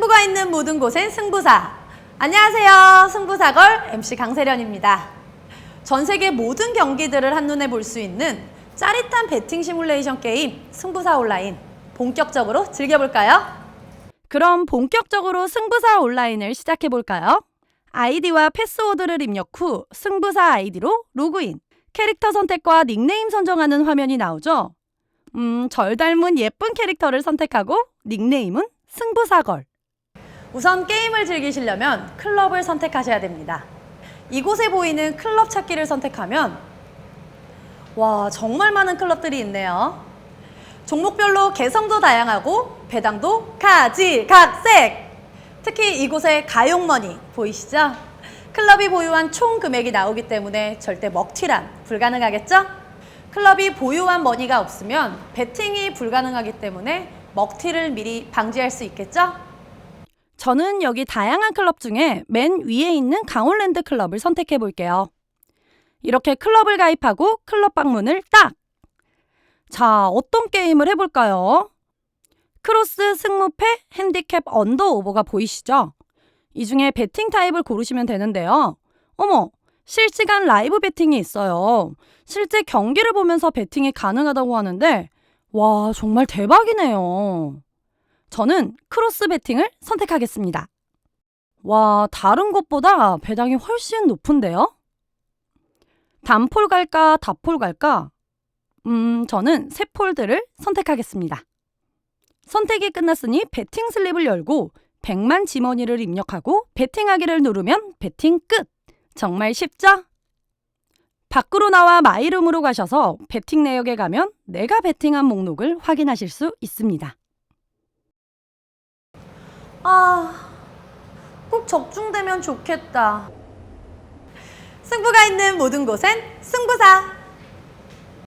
승부가 있는 모든 곳엔 승부사. 안녕하세요. 승부사걸 MC 강세련입니다. 전 세계 모든 경기들을 한눈에 볼 수 있는 짜릿한 배팅 시뮬레이션 게임 승부사 온라인 본격적으로 즐겨볼까요? 그럼 본격적으로 승부사 온라인을 시작해 볼까요? 아이디와 패스워드를 입력 후 승부사 아이디로 로그인. 캐릭터 선택과 닉네임 선정하는 화면이 나오죠. 음, 절 닮은 예쁜 캐릭터를 선택하고 닉네임은 승부사걸. 우선 게임을 즐기시려면 클럽을 선택하셔야 됩니다. 이곳에 보이는 클럽 찾기를 선택하면 와, 정말 많은 클럽들이 있네요. 종목별로 개성도 다양하고 배당도 가지각색. 특히 이곳에 가용머니 보이시죠? 클럽이 보유한 총 금액이 나오기 때문에 절대 먹튀란 불가능하겠죠? 클럽이 보유한 머니가 없으면 베팅이 불가능하기 때문에 먹튀를 미리 방지할 수 있겠죠? 저는 여기 다양한 클럽 중에 맨 위에 있는 강원랜드 클럽을 선택해 볼게요. 이렇게 클럽을 가입하고 클럽 방문을 딱! 자, 어떤 게임을 해볼까요? 크로스, 승무패, 핸디캡, 언더 오버가 보이시죠? 이 중에 베팅 타입을 고르시면 되는데요. 어머, 실시간 라이브 베팅이 있어요. 실제 경기를 보면서 베팅이 가능하다고 하는데, 와, 정말 대박이네요. 저는 크로스 베팅을 선택하겠습니다. 와, 다른 것보다 배당이 훨씬 높은데요? 단폴 갈까, 다폴 갈까? 음, 저는 세 폴드를 선택하겠습니다. 선택이 끝났으니 베팅 슬립을 열고 100만 지머니를 입력하고 베팅하기를 누르면 베팅 끝! 정말 쉽죠? 밖으로 나와 마이룸으로 가셔서 베팅 내역에 가면 내가 베팅한 목록을 확인하실 수 있습니다. 아, 꼭 적중되면 좋겠다. 승부가 있는 모든 곳엔 승부사.